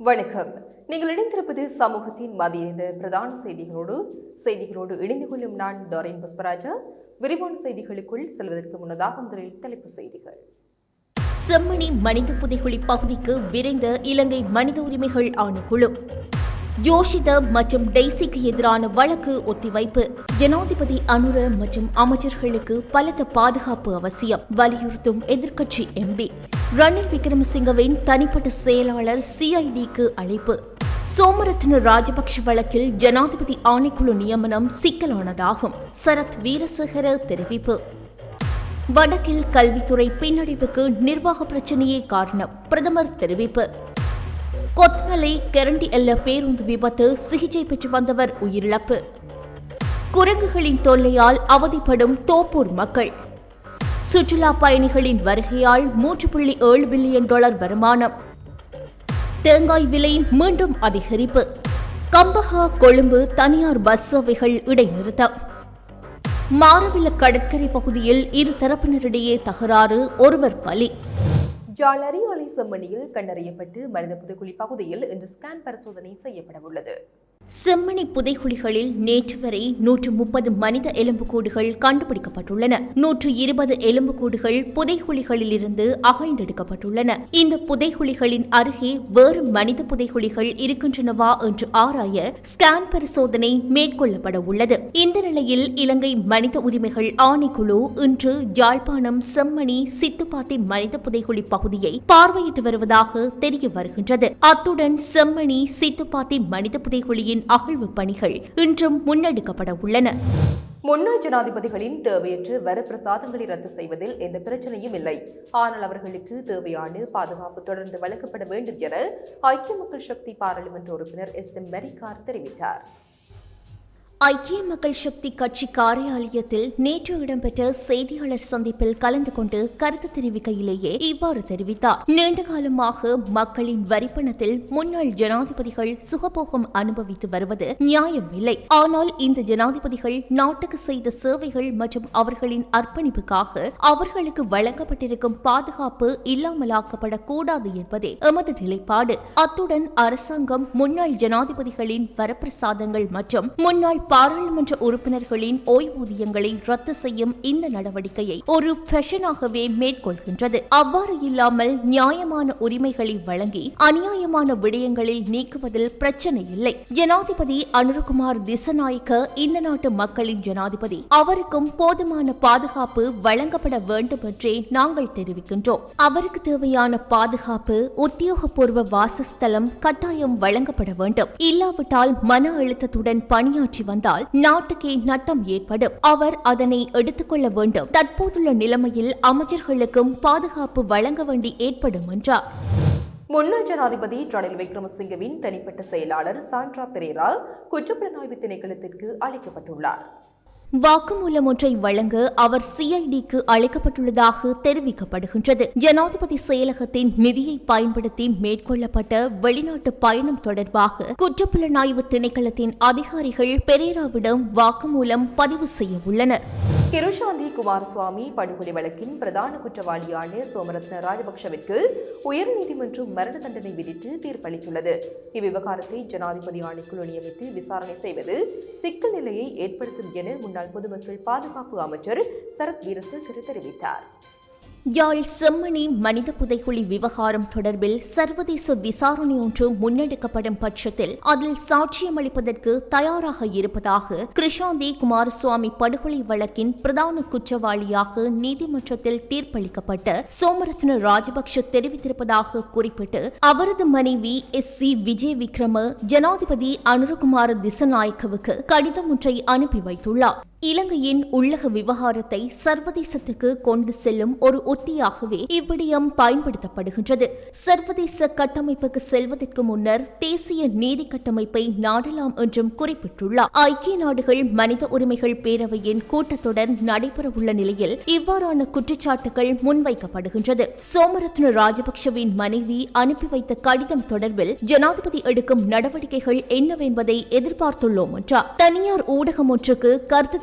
வணக்கம். நீங்கள் இணைந்திருப்பது சமூகத்தின் மதிய பிரதான செய்திகளோடு செய்திகளோடு இணைந்து கொள்ளும் நான் டோரின் புஷ்பராஜா. விரிவான செய்திகளுக்குள் செல்வதற்கு முன்னதாக முதலில் தலைப்புச் செய்திகள். செம்மணி மனித புதைகுழி பகுதிக்கு விரைந்த இலங்கை மனித உரிமைகள் ஆணைக்குழு. யோஷித மற்றும் டெய்சிக்கு எதிரான வழக்கு ஒத்திவைப்பு. ஜனாதிபதி அனுர மற்றும் அமைச்சர்களுக்கு பலத்த பாதுகாப்பு அவசியம் வலியுறுத்தும் எதிர்க்கட்சி எம்பி. ரணில் விக்ரமசிங்கவின் தனிப்பட்ட செயலாளர் சிஐடிக்கு அழைப்பு. சோமரத்ன ராஜபக்ஷ வழக்கில் ஜனாதிபதி ஆணைக்குழு நியமனம் சிக்கலானதாகும் சரத் வீரசேகர தெரிவிப்பு. வடக்கில் கல்வித்துறை பின்னடைவுக்கு நிர்வாக பிரச்சனையே காரணம் பிரதமர் தெரிவிப்பு. கொத்தமலை கரண்டி எல்ல பேருந்து விபத்து சிகிச்சை பெற்று வந்தவர் உயிரிழப்பு. குரங்குகளின் தொல்லையால் அவதிப்படும் தோப்பூர் மக்கள். சுற்றுலா பயணிகளின் வருகையால் மூன்று புள்ளி ஏழு பில்லியன் டாலர் வருமானம். தேங்காய் விலை மீண்டும் அதிகரிப்பு. கம்பஹா கொழும்பு தனியார் பஸ் சேவைகள் இடைநிறுத்தம். மாரவில கடற்கரை பகுதியில் இரு தரப்பினரிடையே தகராறு ஒருவர் பலி. ஜாலரி அலை செம்மணியில் கண்டறியப்பட்டு மனித புதுக்குழி பகுதியில் இன்று ஸ்கேன் பரிசோதனை செய்யப்பட உள்ளது செம்மணி புதைகுழிகளில் நேற்று வரை நூற்று முப்பது மனித எலும்புக்கூடுகள் கண்டுபிடிக்கப்பட்டுள்ளன. நூற்று இருபது எலும்புக்கூடுகள் புதைகுழிகளிலிருந்து அகழ்ந்தெடுக்கப்பட்டுள்ளன. இந்த புதைகுழிகளின் அருகே வேறு மனித புதைகுழிகள் இருக்கின்றனவா என்று ஆராய ஸ்கேன் பரிசோதனை மேற்கொள்ளப்பட உள்ளது. இந்த நிலையில் இலங்கை மனித உரிமைகள் ஆணைக்குழு இன்று யாழ்ப்பாணம் செம்மணி சித்துப்பாத்தி மனித புதைகுழி பகுதியை பார்வையிட்டு வருவதாக தெரிய வருகின்றது. அத்துடன் செம்மணி சித்துப்பாத்தி மனித புதைகுழியின் அகழ்வு பணிகள் இன்றும் முன்னெடுக்கப்பட உள்ளன. முன்னாள் ஜனாதிபதிகளின் தேவையற்ற வரப்பிரசாதங்களை ரத்து செய்வதில் எந்த பிரச்சனையும் இல்லை. ஆனால் அவர்களுக்கு தேவையான பாதுகாப்பு தொடர்ந்து வழங்கப்பட வேண்டும் என ஐக்கிய மக்கள் சக்தி பாராளுமன்ற உறுப்பினர் எஸ் எம் மெரிகார் தெரிவித்தார். ஐக்கிய மக்கள் சக்தி கட்சி காரியாலயத்தில் நேற்று இடம்பெற்ற செய்தியாளர் சந்திப்பில் கலந்து கொண்டு கருத்து தெரிவிக்கையிலேயே இவ்வாறு தெரிவித்தார். நீண்ட காலமாக மக்களின் வரிப்பணத்தில் முன்னாள் ஜனாதிபதிகள் சுகபோகம் அனுபவித்து வருவது நியாயமில்லை. ஆனால் இந்த ஜனாதிபதிகள் நாட்டுக்கு செய்த சேவைகள் மற்றும் அவர்களின் அர்ப்பணிப்புக்காக அவர்களுக்கு வழங்கப்பட்டிருக்கும் பாதுகாப்பு இல்லாமலாக்கப்படக்கூடாது என்பதே எமது நிலைப்பாடு. அத்துடன் அரசாங்கம் முன்னாள் ஜனாதிபதிகளின் வரப்பிரசாதங்கள் மற்றும் முன்னாள் பாராளுமன்ற உறுப்பினர்களின் ஓய்வூதியங்களை ரத்து செய்யும் இந்த நடவடிக்கையை ஒரு ஃபேஷனாகவே மேற்கொள்கின்றது. அவ்வாறு இல்லாமல் நியாயமான உரிமைகளை வழங்கி அநியாயமான விடயங்களில் நீக்குவதில் பிரச்சனை இல்லை. ஜனாதிபதி அனுரகுமார் திசநாயக்க இந்த நாட்டு மக்களின் ஜனாதிபதி அவருக்கும் போதுமான பாதுகாப்பு வழங்கப்பட வேண்டும் என்றே நாங்கள் தெரிவிக்கின்றோம். அவருக்கு தேவையான பாதுகாப்பு உத்தியோகபூர்வ வாசஸ்தலம் கட்டாயம் வழங்கப்பட வேண்டும். இல்லாவிட்டால் மன அழுத்தத்துடன் பணியாற்றி வந்தால் நாட்டுக்கே நட்டம் ஏற்படும். அவர் அதனை எடுத்துக்கொள்ள வேண்டும். தற்போதுள்ள நிலைமையில் அமைச்சர்களுக்கும் பாதுகாப்பு வழங்க வேண்டி ஏற்படும் என்றார். முன்னாள் ஜனாதிபதி ரணில் விக்ரமசிங்கவின் தனிப்பட்ட செயலாளர் சாண்ட்ரா பெரேரா குற்றப்புலனாய்வு திணைக்களத்திற்கு அழைக்கப்பட்டுள்ளார். வாக்குமூலம் ஒன்றை வழங்க அவர் சிஐடிக்கு அழைக்கப்பட்டுள்ளதாக தெரிவிக்கப்படுகின்றது. ஜனாதிபதி செயலகத்தின் நிதியை பயன்படுத்தி மேற்கொள்ளப்பட்ட வெளிநாட்டு பயணம் தொடர்பாக குற்றப்புலனாய்வு திணைக்களத்தின் அதிகாரிகள் பெரேராவிடம் வாக்குமூலம் பதிவு செய்ய உள்ளனர். கிருஷாந்தி குமாரசுவாமி படுகொலை வழக்கின் பிரதான குற்றவாளியான சோமரத்ன ராஜபக்ஷவிற்கு உயர்நீதிமன்றம் மரண தண்டனை விதித்து தீர்ப்பளித்துள்ளது. இவ்விவகாரத்தை ஜனாதிபதி ஆணைக்குழு நியமித்து விசாரணை செய்வது சிக்கல் நிலையை ஏற்படுத்தும் என முன்னாள் பொதுமக்கள் பாதுகாப்பு அமைச்சர் சரத் வீரசேகர் தெரிவித்தார். யாழ் செம்மணி மனித புதைகுழி விவகாரம் தொடர்பில் சர்வதேச விசாரணை ஒன்று முன்னெடுக்கப்படும் பட்சத்தில் அதில் சாட்சியமளிப்பதற்கு தயாராக இருப்பதாக கிருஷாந்தி குமாரசுவாமி படுகொலை வழக்கின் பிரதான குற்றவாளியாக நீதிமன்றத்தில் தீர்ப்பளிக்கப்பட்ட சோமரத்ன ராஜபக்ஷ தெரிவித்திருப்பதாக குறிப்பிட்டு அவரது மனைவி எஸ் சி விஜய் விக்ரம ஜனாதிபதி அனுரகுமார திசநாயக்கவுக்கு கடிதம் ஒன்றை அனுப்பி வைத்துள்ளார். இலங்கையின் உள்ளக விவகாரத்தை சர்வதேசத்துக்கு கொண்டு செல்லும் ஒரு உத்தியாகவே இவ்விடயம் பயன்படுத்தப்படுகின்றது. சர்வதேச கட்டமைப்புக்கு செல்வதற்கு முன்னர் தேசிய நீதி கட்டமைப்பை நாடலாம் என்றும் குறிப்பிட்டுள்ளார். ஐக்கிய நாடுகள் மனித உரிமைகள் பேரவையின் கூட்டத்தொடர் நடைபெறவுள்ள நிலையில் இவ்வாறான குற்றச்சாட்டுகள் முன்வைக்கப்படுகின்றது. சோமரத்ன ராஜபக்ஷவின் மனைவி அனுப்பி வைத்த கடிதம் தொடர்பில் ஜனாதிபதி எடுக்கும் நடவடிக்கைகள் என்னவென்பதை எதிர்பார்த்துள்ளோம் என்றார். தனியார் ஊடகம் ஒன்றுக்கு கருத்து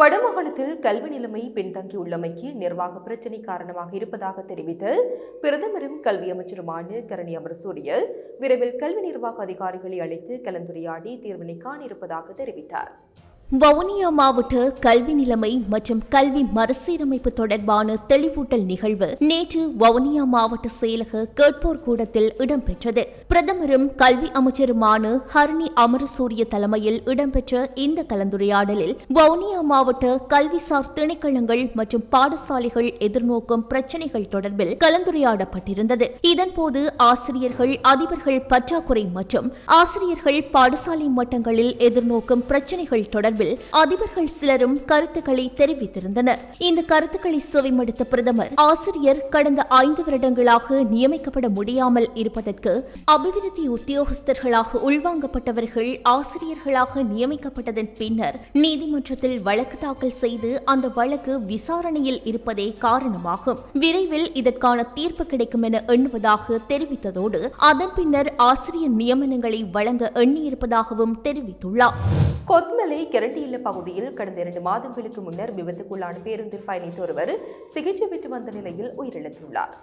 வடமாகாணத்தில் கல்வி நிலைமை பின்தங்கியுள்ளமைக்கு நிர்வாக பிரச்சினை காரணமாக இருப்பதாக தெரிவித்து பிரதமரும் கல்வி அமைச்சருமான கரணி அமரசூரிய விரைவில் கல்வி நிர்வாக அதிகாரிகளை அழைத்து கலந்துரையாடி தீர்வினை காண இருப்பதாக தெரிவித்தார். வவுனியா மாவட்ட கல்வி நிலைமை மற்றும் கல்வி மறுசீரமைப்பு தொடர்பான தெளிவூட்டல் நிகழ்வு நேற்று வவுனியா மாவட்ட செயலக கேட்போர் கூடத்தில் இடம்பெற்றது. பிரதமரும் கல்வி அமைச்சருமான ஹரணி அமரசூரிய தலைமையில் இடம்பெற்ற இந்த கலந்துரையாடலில் வவுனியா மாவட்ட கல்விசார் திணைக்களங்கள் மற்றும் பாடசாலைகள் எதிர்நோக்கும் பிரச்சினைகள் தொடர்பில் கலந்துரையாடப்பட்டிருந்தது. இதன்போது ஆசிரியர்கள் அதிபர்கள் பற்றாக்குறை மற்றும் ஆசிரியர்கள் பாடசாலை மட்டங்களில் எதிர்நோக்கும் பிரச்சினைகள் தொடர்பில் அதிபர்கள் சிலரும் கருத்துக்களை தெரிவித்திருந்தனர். இந்த கருத்துக்களை சுவைமடுத்த பிரதமர் ஆசிரியர் கடந்த ஐந்து வருடங்களாக நியமிக்கப்பட முடியாமல் இருப்பதற்கு அபிவிருத்தி உத்தியோகஸ்தர்களாக உள்வாங்கப்பட்டவர்கள் ஆசிரியர்களாக நியமிக்கப்பட்டதன் பின்னர் நீதிமன்றத்தில் வழக்கு தாக்கல் செய்து அந்த வழக்கு விசாரணையில் இருப்பதே காரணமாகும். விரைவில் இதற்கான தீர்ப்பு கிடைக்கும் என எண்ணுவதாக தெரிவித்ததோடு அதன் பின்னர் ஆசிரியர் நியமனங்களை வழங்க எண்ணியிருப்பதாகவும் தெரிவித்துள்ளார். கொத்மலை இல்ல பகுதியில் கடந்த இரண்டு மாதங்களுக்கு முன்னர் விபத்துக்குள்ளான பேருந்தில் பயணித்த ஒருவர் சிகிச்சை பெற்று வந்த நிலையில் உயிரிழந்துள்ளார்.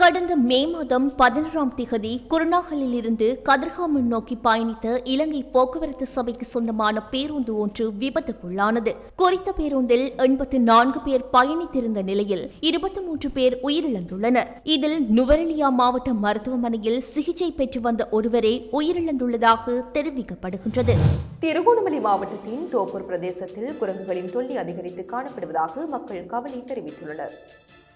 கடந்த மே மாதம் பதினோராம் திகதி குருநாகலில் இருந்து கதிர்காமம் நோக்கி பயணித்த இலங்கை போக்குவரத்து சபைக்கு சொந்தமான பேருந்து ஒன்று விபத்துக்குள்ளானது. குறித்த பேருந்தில் எண்பத்து நான்கு பேர் பயணித்திருந்த நிலையில் இருபத்தி மூன்று பேர் உயிரிழந்துள்ளனர். இதில் நுவரெலியா மாவட்ட மருத்துவமனையில் சிகிச்சை பெற்று வந்த ஒருவரே உயிரிழந்துள்ளதாக தெரிவிக்கப்படுகின்றது. திருகோணமலை மாவட்டத்தின் தோப்பூர் பிரதேசத்தில் குரங்குகளின் தொல்லை அதிகரித்து காணப்படுவதாக மக்கள் கவலை தெரிவித்துள்ளனர்.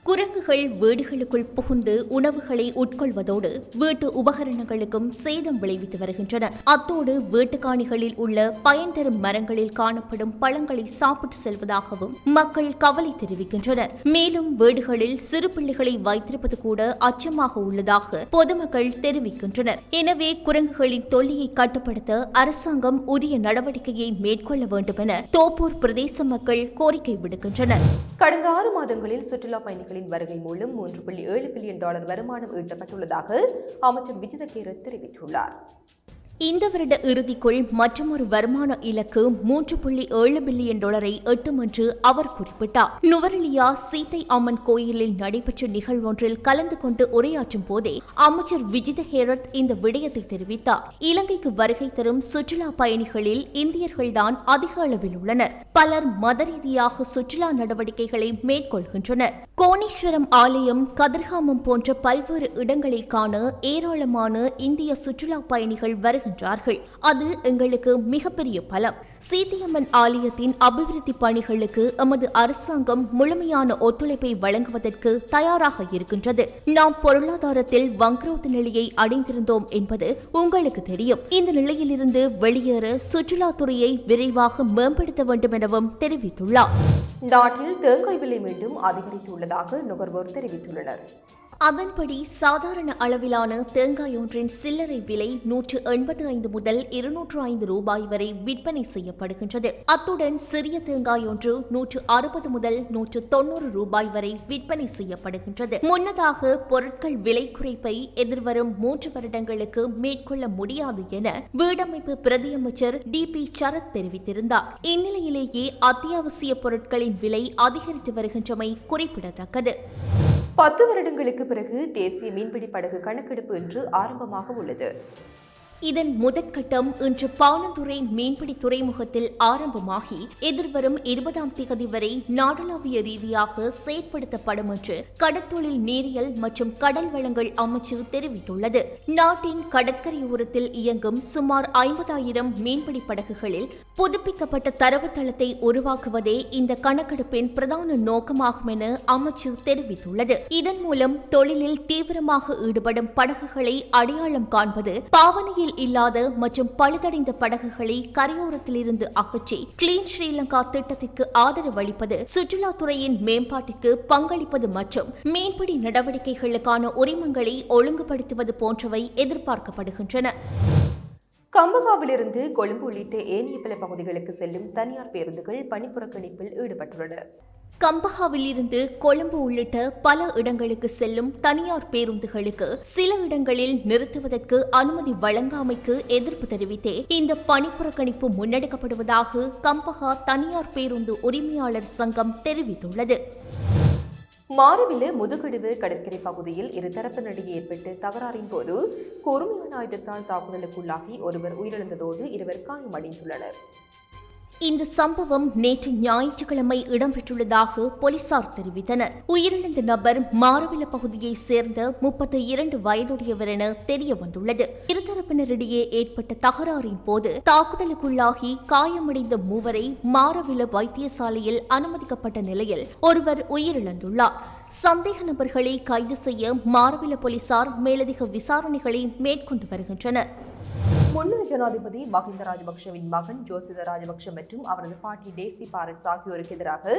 குரங்குகள் வீடுகளுக்குள் புகுந்து உணவுகளை உட்கொள்வதோடு வீட்டு உபகரணங்களுக்கும் சேதம் விளைவித்து வருகின்றன. அத்தோடு வீட்டுக்காணிகளில் உள்ள பயன் தரும் மரங்களில் காணப்படும் பழங்களை சாப்பிட்டு செல்வதாகவும் மக்கள் கவலை தெரிவிக்கின்றனர். மேலும் வீடுகளில் சிறு பிள்ளைகளை வைத்திருப்பது கூட அச்சமாக உள்ளதாக பொதுமக்கள் தெரிவிக்கின்றனர். எனவே குரங்குகளின் தொல்லியை கட்டுப்படுத்த அரசாங்கம் உரிய நடவடிக்கையை மேற்கொள்ள வேண்டும் என தோப்பூர் பிரதேச மக்கள் கோரிக்கை விடுக்கின்றனர். கடந்த ஆறு மாதங்களில் சுற்றுலா பயணிகள் பயணிகளின் வருகை மூலம் மூன்று புள்ளி ஏழு பில்லியன் டாலர் வருமானம் ஈட்டப்பட்டுள்ளதாக அமைச்சர் விஜித தெரிவித்துள்ளார். இந்த வருட இறுதிக்குள் மற்றொரு வருமான இலக்கு மூன்று புள்ளி ஏழு பில்லியன் டாலரை எட்டும் என்று அவர் குறிப்பிட்டார். நுவரெலியா சீத்தை அம்மன் கோயிலில் நடைபெற்ற நிகழ்வொன்றில் கலந்து கொண்டு உரையாற்றும் போதே அமைச்சர் விஜித ஹேரத் இந்த விடயத்தை தெரிவித்தார். இலங்கைக்கு வருகை தரும் சுற்றுலா பயணிகளில் இந்தியர்கள்தான் அதிக அளவில் உள்ளனர். பலர் மத ரீதியாக சுற்றுலா நடவடிக்கைகளை மேற்கொள்கின்றனர். கோணேஸ்வரம் ஆலயம் கதிர்காமம் போன்ற பல்வேறு இடங்களை காண ஏராளமான இந்திய சுற்றுலா பயணிகள் வருகின்றார்கள் அது எங்களுக்கு மிகப்பெரிய பலம். சீத்தியம்மன் ஆலயத்தின் அபிவிருத்தி பணிகளுக்கு எமது அரசாங்கம் முழுமையான ஒத்துழைப்பை வழங்குவதற்கு தயாராக இருக்கின்றது. நாம் பொருளாதாரத்தில் வங்குரோத்து நிலையை அடைந்திருந்தோம் என்பது உங்களுக்கு தெரியும். இந்த நிலையிலிருந்து வெளியேற சுற்றுலாத்துறையை விரைவாக மேம்படுத்த வேண்டும் எனவும் தெரிவித்துள்ளார். நாட்டில் தேங்காய் விலை மீண்டும் அதிகரித்துள்ளதாக நுகர்வோர் தெரிவித்துள்ளனர். அதன்படி சாதாரண அளவிலான தேங்காய் ஒன்றின் சில்லறை விலை நூற்று எண்பத்து ஐந்து முதல் இருநூற்று ஐந்து ரூபாய் வரை விற்பனை செய்யப்படுகின்றது. அத்துடன் சிறிய தேங்காய் ஒன்று நூற்று அறுபது முதல் நூற்று தொண்ணூறு ரூபாய் வரை விற்பனை செய்யப்படுகின்றது. முன்னதாக பொருட்கள் விலை குறைப்பை எதிர்வரும் மூன்று வருடங்களுக்கு மேற்கொள்ள முடியாது என வீடமைப்பு பிரதியமைச்சர் டி பி சரத் தெரிவித்திருந்தார். இந்நிலையிலேயே அத்தியாவசிய பொருட்களின் விலை அதிகரித்து வருகின்றமை குறிப்பிடத்தக்கது. பத்து வருடங்களுக்கு பிறகு தேசிய மீன்பிடி படகு கணக்கெடுப்பு இன்று ஆரம்பமாக உள்ளது. இதன் முதற்கட்டம் இன்று பானந்துறை மீன்பிடி துறைமுகத்தில் ஆரம்பமாகி எதிர்வரும் இருபதாம் தேதி வரை நாடளாவிய ரீதியாக செயற்படுத்தப்படும் என்று கடற்தொழில் நீரியல் மற்றும் கடல் வளங்கள் அமைச்சு தெரிவித்துள்ளது. நாட்டின் கடற்கரையோரத்தில் இயங்கும் சுமார் ஐம்பதாயிரம் மீன்பிடி படகுகளில் புதுப்பிக்கப்பட்ட தரவுத்தளத்தை உருவாக்குவதே இந்த கணக்கெடுப்பின் பிரதான நோக்கமாகும் என அமைச்சு தெரிவித்துள்ளது. இதன் மூலம் தொழிலில் தீவிரமாக ஈடுபடும் படகுகளை அடையாளம் காண்பது பாவனையில் பயன்பாட்டில் இல்லாத மற்றும் பழுதடைந்த படகுகளை கரையோரத்திலிருந்து அகற்றி கிளீன் ஸ்ரீலங்கா திட்டத்திற்கு ஆதரவு அளிப்பது சுற்றுலாத்துறையின் மேம்பாட்டிற்கு பங்களிப்பது மற்றும் மீன்பிடி நடவடிக்கைகளுக்கான உரிமங்களை ஒழுங்குபடுத்துவது போன்றவை எதிர்பார்க்கப்படுகின்றன. கம்பகாவிலிருந்து கொழும்பு உள்ளிட்ட ஏனைய பல பகுதிகளுக்கு செல்லும் தனியார் பேருந்துகள் பணிப்புறக்கணிப்பில் ஈடுபட்டுள்ளன. கம்பஹாவில் இருந்து கொழும்பு உள்ளிட்ட பல இடங்களுக்கு செல்லும் தனியார் பேருந்துகளுக்கு சில இடங்களில் நிறுத்துவதற்கு அனுமதி வழங்காமைக்கு எதிர்ப்பு தெரிவித்தே இந்த பணிப்புறக்கணிப்பு முன்னெடுக்கப்படுவதாக கம்பஹா தனியார் பேருந்து உரிமையாளர் சங்கம் தெரிவித்துள்ளது. மாரவில முதுகெடுவு கடற்கரை பகுதியில் இருதரப்பினிடையே ஏற்பட்டு தகராறின் போது கூர்மையான ஆயுதத்தால் தாக்குதலுக்குள்ளாகி ஒருவர் உயிரிழந்ததோடு இருவர் காயமடைந்துள்ளனர். இந்த சம்பவம் நேற்று ஞாயிற்றுக்கிழமை இடம்பெற்றுள்ளதாக போலீசார் தெரிவித்தனர். உயிரிழந்த நபர் மாரவில பகுதியை சேர்ந்த முப்பத்தி இரண்டு வயதுடையவர் என தெரிய வந்துள்ளது இருதரப்பினரிடையே ஏற்பட்ட தகராறின் போது தாக்குதலுக்குள்ளாகி காயமடைந்த மூவரை மாரவில வைத்தியசாலையில் அனுமதிக்கப்பட்ட நிலையில் ஒருவர் உயிரிழந்துள்ளார். சந்தேக நபர்களை கைது செய்ய மாரவில போலீசார் மேலதிக விசாரணைகளை மேற்கொண்டு வருகின்றனர். முன்னாள் ஜனாதிபதி மஹிந்த ராஜபக்ஷவின் மகன் ஜோசித ராஜபக்ஷ மற்றும் அவரது பாட்டி டேசி பாரட்ஸ் ஆகியோருக்கு எதிராக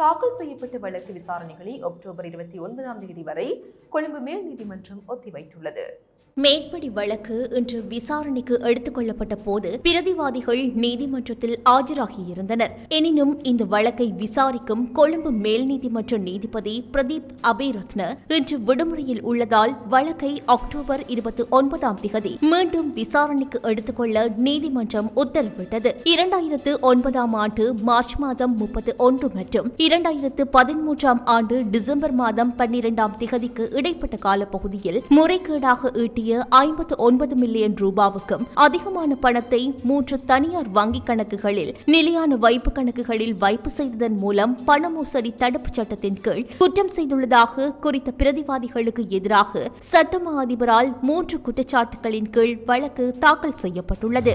தாக்கல் செய்யப்பட்ட வழக்கு விசாரணைகளை அக்டோபர் இருபத்தி ஒன்பதாம் தேதி வரை கொழும்பு மேல் நீதிமன்றம் ஒத்திவைத்துள்ளது. மேற்படி வழக்கு இன்று விசாரணைக்கு எடுத்துக் கொள்ளப்பட்ட போது பிரதிவாதிகள் நீதிமன்றத்தில் ஆஜராகியிருந்தனர் எனினும் இந்த வழக்கை விசாரிக்கும் கொழும்பு மேல் நீதிமன்ற நீதிபதி பிரதீப் அபிரத்ன இன்று விடுமுறையில் உள்ளதால் வழக்கை அக்டோபர் இருபத்தி ஒன்பதாம் திகதி மீண்டும் விசாரணைக்கு எடுத்துக்கொள்ள நீதிமன்றம் உத்தரவிட்டது. இரண்டாயிரத்து ஒன்பதாம் ஆண்டு மார்ச் மாதம் முப்பத்தி ஒன்று மற்றும் இரண்டாயிரத்து பதிமூன்றாம் ஆண்டு டிசம்பர் மாதம் பன்னிரெண்டாம் திகதிக்கு இடைப்பட்ட காலப்பகுதியில் முறைகேடாக ஈட்டிய ஐம்பத்து ஒன்பது மில்லியன் ரூபாவுக்கும் அதிகமான பணத்தை மூன்று தனியார் வங்கிக் கணக்குகளில் நிலையான வைப்பு கணக்குகளில் வைப்பு செய்ததன் மூலம் பண மோசடி தடுப்புச் சட்டத்தின் கீழ் குற்றம் செய்துள்ளதாக குறித்த பிரதிவாதிகளுக்கு எதிராக சட்டமா அதிபரால் மூன்று குற்றச்சாட்டுகளின் கீழ் வழக்கு தாக்கல் செய்யப்பட்டுள்ளது.